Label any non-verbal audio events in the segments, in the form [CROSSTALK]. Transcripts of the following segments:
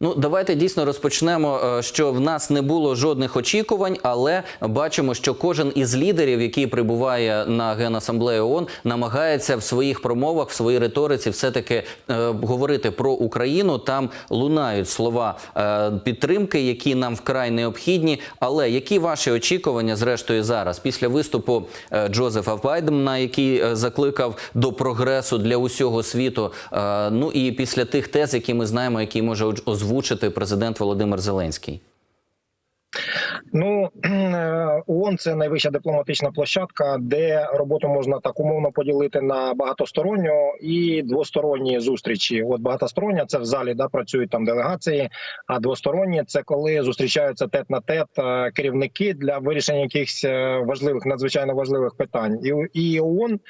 Ну, давайте дійсно розпочнемо, е, що в нас не було жодних очікувань, але бачимо, що кожен із лідерів, який прибуває на генасамблею ООН, намагається в своїх промовах, в своїй риториці, все таки е, говорити про Україну. Там лунають слова е, підтримки, які нам вкрай необхідні. Але які ваші очікування, зрештою, зараз після виступу е, Джозефа Байдена, який е, закликав до прогресу для усього світу? Е, ну і після тих тез, які ми знаємо, які може озвучити президент Володимир Зеленський. Ну [CLEARS THROAT] ООН – це найвища дипломатична площадка, де роботу можна так умовно поділити на багатосторонню і двосторонні зустрічі. От багатостороння це в залі да працюють там делегації. А двосторонні це коли зустрічаються тет на тет е, керівники для вирішення якихось е, важливих, надзвичайно важливих питань. І і ООН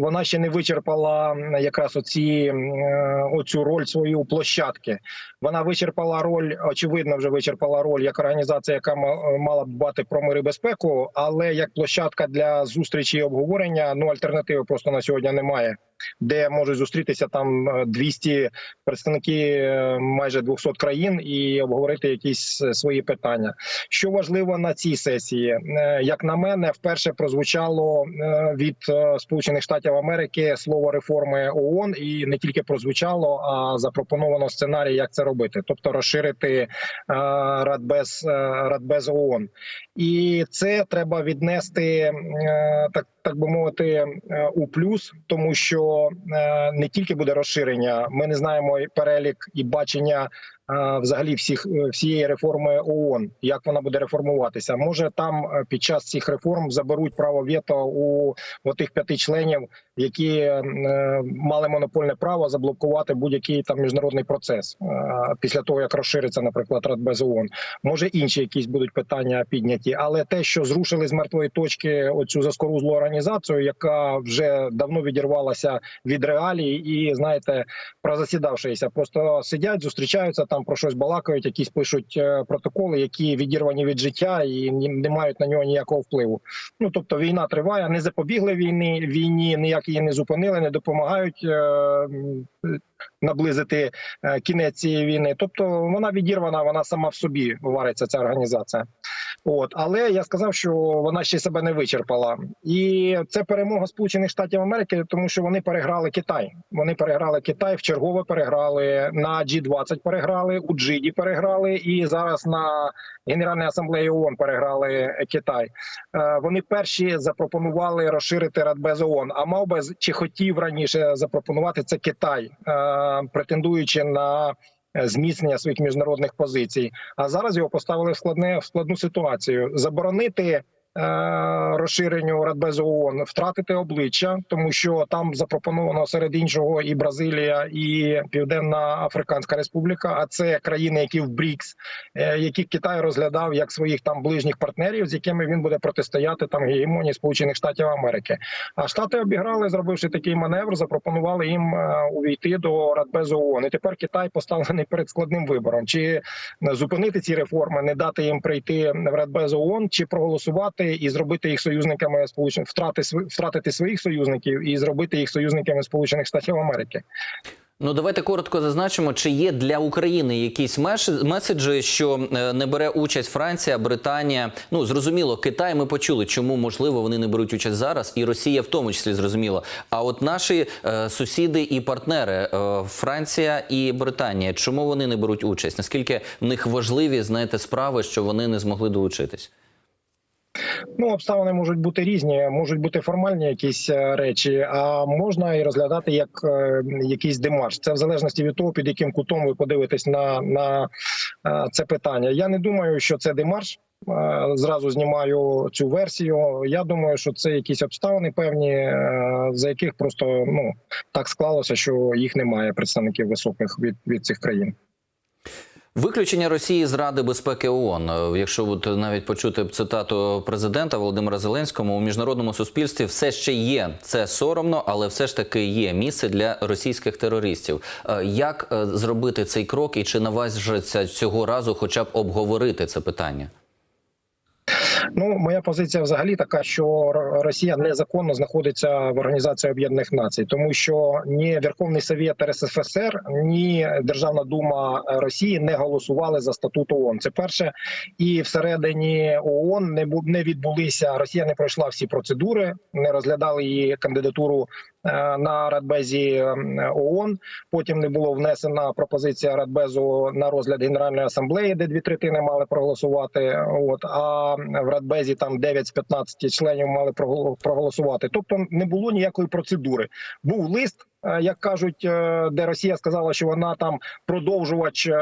вона ще не вичерпала якраз оці е, оцю роль свою площадки. Вона вичерпала роль, очевидно, вже вичерпала роль як організація, яка мала б дбати про мир і безпеку, але як площадка для зустрічі і обговорення, ну альтернативи просто на сьогодні немає. Де можуть зустрітися там е, 200 представники е, майже 200 країн і обговорити якісь е, свої питання. Що важливо на цій сесії, Е, як на мене, вперше прозвучало е, від е, Сполучених Штатів Америки слово реформи ООН, і не тільки прозвучало, а запропоновано сценарій, як це робити, тобто розширити е, Радбез, е, Радбез ООН. І це треба віднести е, так, так би мовити, е, у плюс, тому що е, не тільки буде розширення, ми не знаємо перелік і бачення. Взагалі, всіх всієї реформи ООН, як вона буде реформуватися, може там під час цих реформ заберуть право вето у тих п'яти членів, які е, мали монопольне право заблокувати будь-який там міжнародний процес е, після того, як розшириться, наприклад, Радбез ООН. Може інші якісь будуть питання підняті, але те, що зрушили з мертвої точки оцю заскорузлу організацію, яка вже давно відірвалася від реалій, і знаєте, прозасідавшися, просто сидять, зустрічаються там про щось балакають, якісь пишуть е, протоколи, які відірвані від життя і не мають на нього ніякого впливу. Ну тобто війна триває, не запобігли війни війні, ніяк її не зупинили, не допомагають. е, Наблизити е, кінець цієї війни, тобто вона відірвана, вона сама в собі вариться ця організація. От але я сказав, що вона ще себе не вичерпала, і це перемога Сполучених Штатів Америки, тому що вони переграли Китай. Вони переграли Китай, в чергове переграли на G20 переграли, у Джиді переграли, і зараз на Генеральній асамблеї ООН переграли Китай. Е, Вони перші запропонували розширити Радбез ООН, а мав би з- чи хотів раніше запропонувати це Китай, е, претендуючи на е, зміцнення своїх міжнародних позицій. А зараз його поставили в складне в складну ситуацію. Заборонити. Е, Розширенню Радбезу ООН втратити обличчя, тому що там запропоновано серед іншого і Бразилія, і Південна Африканська Республіка. А це країни, які в БРІКС, е, які Китай розглядав як своїх там ближніх партнерів, з якими він буде протистояти там гегемонії Сполучених Штатів Америки. А штати обіграли, зробивши такий маневр, запропонували їм е, увійти до Радбезу ООН. І тепер Китай поставлений перед складним вибором: чи зупинити ці реформи, не дати їм прийти в Радбез ООН, чи проголосувати і зробити їх союзниками сполучених втрати втратити своїх союзників і зробити їх союзниками Сполучених Штатів Америки. Ну давайте коротко зазначимо, чи є для України якісь меседжі, що е, не бере участь Франція, Британія. Ну зрозуміло, Китай. Ми почули, чому можливо вони не беруть участь зараз, і Росія в тому числі зрозуміло. А от наші е, сусіди і партнери е, Франція і Британія, чому вони не беруть участь? Наскільки в них важливі знаєте справи, що вони не змогли долучитись? Ну, обставини можуть бути різні, можуть бути формальні якісь е, речі, а можна і розглядати як е, якийсь демарш. Це в залежності від того, під яким кутом ви подивитесь на, на е, це питання. Я не думаю, що це демарш. Е, Зразу знімаю цю версію. Я думаю, що це якісь обставини певні, е, за яких просто ну так склалося, що їх немає представників високих від, від цих країн. Виключення Росії з Ради безпеки ООН. Якщо от навіть почути цитату президента Володимира Зеленського у міжнародному суспільстві все ще є це соромно, але все ж таки є місце для російських терористів. Е, Як е, зробити цей крок, і чи наважиться цього разу, хоча б обговорити це питання? Ну, моя позиція взагалі така, що Росія незаконно знаходиться в Організації Об'єднаних Націй, тому що ні Верховний Совєт РСФСР, ні Державна дума Росії не голосували за статут ООН. Це перше, і всередині ООН не бу- відбулися. Росія не пройшла всі процедури, не розглядали її кандидатуру на Радбезі е, ООН. Потім не було внесена пропозиція Радбезу на розгляд Генеральної асамблеї, де дві третини мали проголосувати. От а в Радбезі там 9 з 15 членів мали прогол- проголосувати. Тобто не було ніякої процедури. Був лист. Е, Як кажуть, е, де Росія сказала, що вона там продовжувач, е,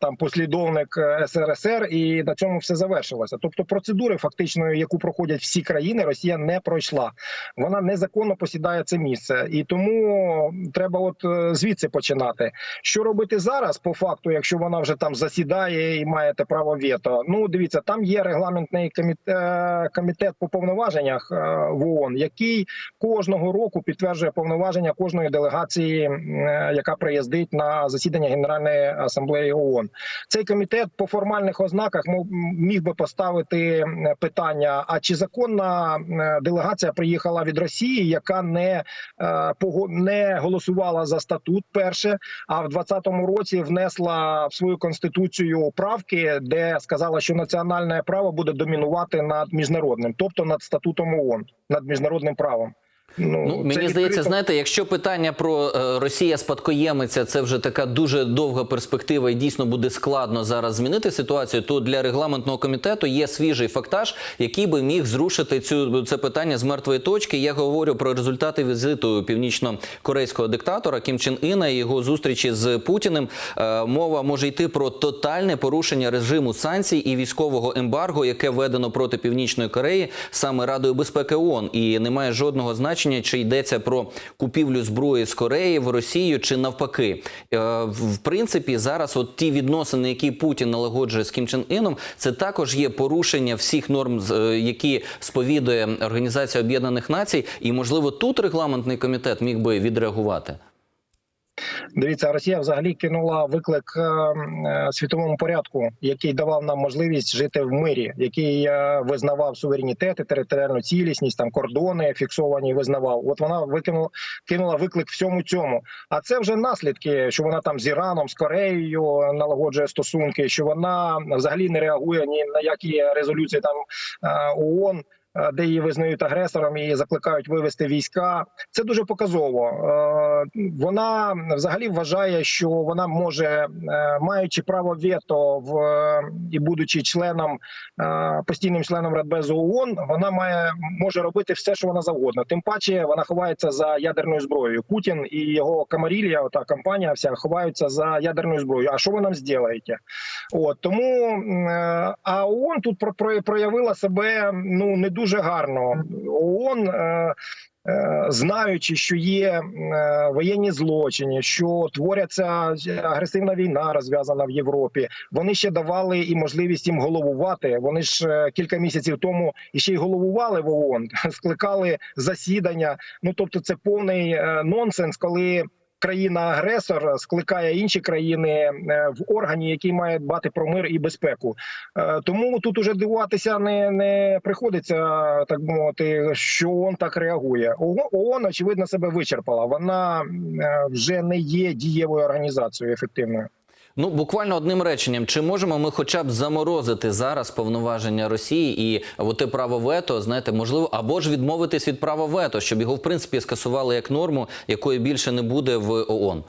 там послідовник СРСР, і на цьому все завершилося. Тобто, процедури, фактично, яку проходять всі країни, Росія не пройшла. Вона незаконно посідає це місце, і тому треба, от звідси починати. Що робити зараз, по факту, якщо вона вже там засідає і має те право вето? Ну дивіться, там є регламентний комітет, по повноваженнях в ООН, який кожного року підтверджує повноваження кожної делегації, е, яка приїздить на засідання Генеральної асамблеї ООН. Цей комітет по формальних ознаках міг би поставити питання: а чи законна е, делегація приїхала від Росії, яка не е, не голосувала за статут, перше, а в 2020 році внесла в свою конституцію правки, де сказала, що національне право буде домінувати над міжнародним, тобто над статутом ООН, над міжнародним правом. Ну, це мені здається, знаєте, якщо питання про е, Росія спадкоємиця, це вже така дуже довга перспектива, і дійсно буде складно зараз змінити ситуацію. То для регламентного комітету є свіжий фактаж, який би міг зрушити цю це питання з мертвої точки. Я говорю про результати візиту північно-корейського диктатора Кім Чен Іна і його зустрічі з Путіним. Е, мова може йти про тотальне порушення режиму санкцій і військового ембарго, яке введено проти Північної Кореї саме Радою безпеки ООН. І немає жодного значення, чи йдеться про купівлю зброї з Кореї в Росію, чи навпаки. Е, в принципі, зараз от ті відносини, які Путін налагоджує з Кім Чен Іном, це також є порушення всіх норм, е, які сповідує Організація Об'єднаних Націй, і можливо тут регламентний комітет міг би відреагувати. Дивіться, Росія взагалі кинула виклик е, е, світовому порядку, який давав нам можливість жити в мирі, який е, визнавав суверенітет і територіальну цілісність, там кордони фіксовані визнавав. От вона викинула кинула виклик всьому цьому. А це вже наслідки, що вона там з Іраном, з Кореєю налагоджує стосунки, що вона взагалі не реагує ні на які резолюції там ООН. Е, Де її визнають агресором і закликають вивести війська, це дуже показово. Е, Вона взагалі вважає, що вона може, е, маючи право вето в і будучи членом постійним членом Радбезу ООН, вона має може робити все, що вона завгодно. Тим паче вона ховається за ядерною зброєю. Путін і його камарілія, ота компанія, вся ховаються за ядерною зброєю. А що ви нам зробите? От тому а ООН тут про- про- проявила себе ну не дуже гарно. ООН. е, е, Знаючи, що є е, воєнні злочини, що творяться агресивна війна, розв'язана в Європі, вони ще давали і можливість їм головувати. Вони ж кілька місяців тому і ще й головували в ООН, [LAUGHS] скликали засідання. Ну тобто, це повний нонсенс, коли країна-агресор скликає інші країни е, в органі, який має дбати про мир і безпеку. Е, Тому тут уже дивуватися не, не приходиться, так мовити, що ООН так реагує. ООН, ООН, очевидно, себе вичерпала. Вона е, вже не є дієвою організацією ефективною. Ну, буквально одним реченням, чи можемо ми хоча б заморозити зараз повноваження Росії і те право вето, знаєте, можливо, або ж відмовитись від права вето, щоб його в принципі скасували як норму, якої більше не буде в ООН?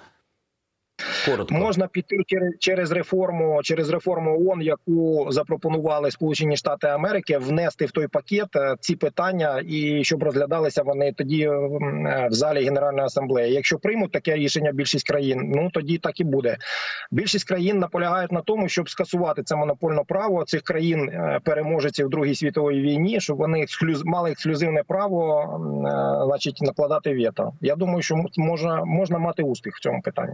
Коротко. Можна піти через, реформу, через реформу ООН, яку запропонували Сполучені Штати Америки, внести в той пакет е, ці питання, і щоб розглядалися вони тоді е, в залі Генеральної асамблеї. Якщо приймуть таке рішення більшість країн, ну тоді так і буде. Більшість країн наполягають на тому, щоб скасувати це монопольне право цих країн е, переможеців в Другій світовій війні, щоб вони ексклюз мали ексклюзивне право, значить, накладати вето. Я думаю, що можна можна мати успіх в цьому питанні.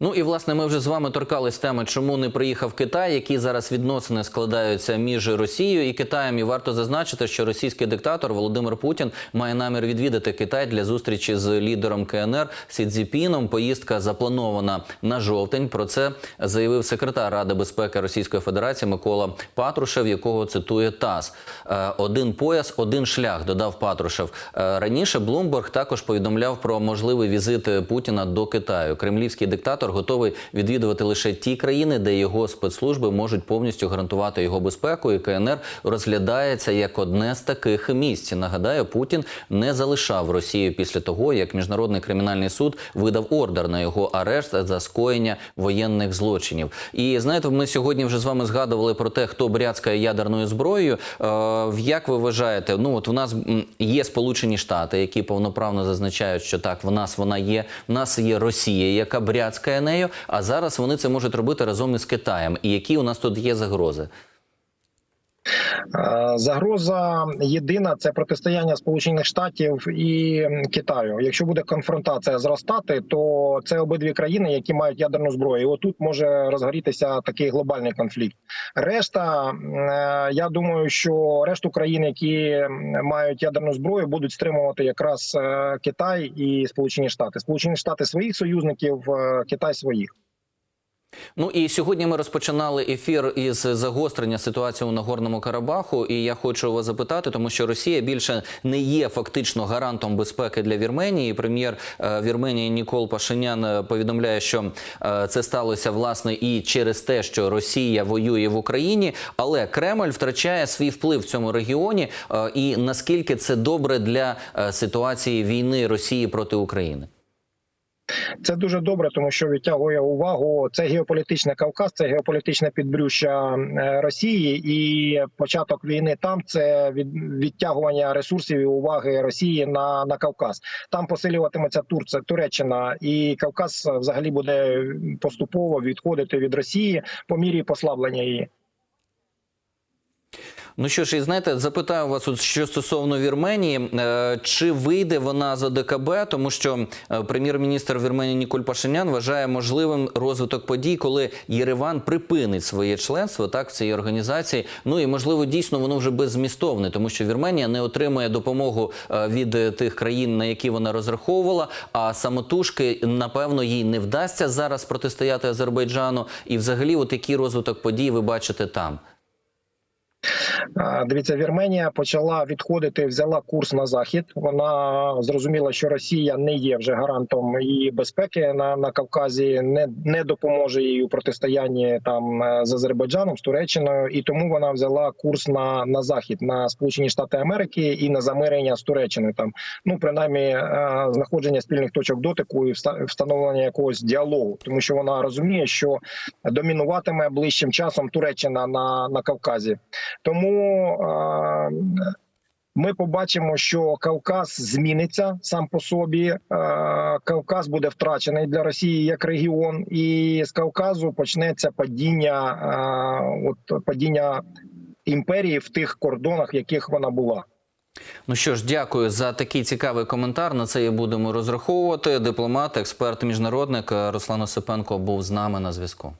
Ну і власне ми вже з вами торкались теми, чому не приїхав Китай, які зараз відносини складаються між Росією і Китаєм. І варто зазначити, що російський диктатор Володимир Путін має намір відвідати Китай для зустрічі з лідером КНР Сі Цзіпіном. Поїздка запланована на жовтень. Про це заявив секретар Ради безпеки Російської Федерації Микола Патрушев, якого цитує ТАСС. Е, Один пояс, один шлях, додав Патрушев. Е, Раніше Блумберг також повідомляв про можливий візит Путіна до Китаю. Кремлівський диктатор готовий відвідувати лише ті країни, де його спецслужби можуть повністю гарантувати його безпеку. І КНР розглядається як одне з таких місць. Нагадаю, Путін не залишав Росію після того, як міжнародний кримінальний суд видав ордер на його арешт за скоєння воєнних злочинів. І знаєте, ми сьогодні вже з вами згадували про те, хто бряцкає ядерною зброєю. Е, як ви вважаєте? Ну от у нас є Сполучені Штати, які повноправно зазначають, що так в нас вона є. В нас є Росія, яка бряцкає нею. А зараз вони це можуть робити разом із Китаєм. І які у нас тут є загрози? Е, Загроза єдина це протистояння Сполучених Штатів і Китаю. Якщо буде конфронтація зростати, то це обидві країни, які мають ядерну зброю. І Отут може розгорітися такий глобальний конфлікт. Решта, е, я думаю, що решту країн, які мають ядерну зброю, будуть стримувати якраз е, Китай і Сполучені Штати. Сполучені Штати своїх союзників, Китай своїх. Ну і сьогодні ми розпочинали ефір із загострення ситуації у Нагорному Карабаху. І я хочу вас запитати, тому що Росія більше не є фактично гарантом безпеки для Вірменії. Прем'єр е, Вірменії Нікол Пашинян е, повідомляє, що е, це сталося власне і через те, що Росія воює в Україні, але Кремль втрачає свій вплив в цьому регіоні. І наскільки це добре для ситуації війни Росії проти України? Це дуже добре, тому що відтягує увагу. Це геополітичний Кавказ, це геополітичне підбрюща е, Росії, і початок війни там це відтягування ресурсів і уваги Росії на, на Кавказ. Там посилюватиметься Турція, Туреччина, і Кавказ взагалі буде поступово відходити від Росії по мірі послаблення її. Ну що ж, і знаєте, запитаю вас, от що стосовно Вірменії, е, чи вийде вона з ОДКБ, тому що е, прем'єр-міністр Вірменії Ніколь Пашинян вважає можливим розвиток подій, коли Єреван припинить своє членство так в цій організації. Ну і можливо дійсно воно вже беззмістовне, тому що Вірменія не отримує допомогу е, від тих країн, на які вона розраховувала. А самотужки напевно їй не вдасться зараз протистояти Азербайджану. І взагалі, от який розвиток подій ви бачите там? А, Дивіться, Вірменія почала відходити, взяла курс на захід. Вона зрозуміла, що Росія не є вже гарантом її безпеки на, на Кавказі, не, не допоможе їй у протистоянні там е, з Азербайджаном, з Туреччиною, і тому вона взяла курс на, на захід, на Сполучені Штати Америки і на замирення з Туреччиною. Там ну принаймні е, знаходження спільних точок дотику і вста- встановлення якогось діалогу, тому що вона розуміє, що домінуватиме ближчим часом Туреччина на, на Кавказі. Тому ми побачимо, що Кавказ зміниться сам по собі. Кавказ буде втрачений для Росії як регіон, і з Кавказу почнеться падіння, от падіння імперії в тих кордонах, в яких вона була. Ну що ж, дякую за такий цікавий коментар. На це і будемо розраховувати. Дипломат, експерт, міжнародник Руслан Осипенко був з нами на зв'язку.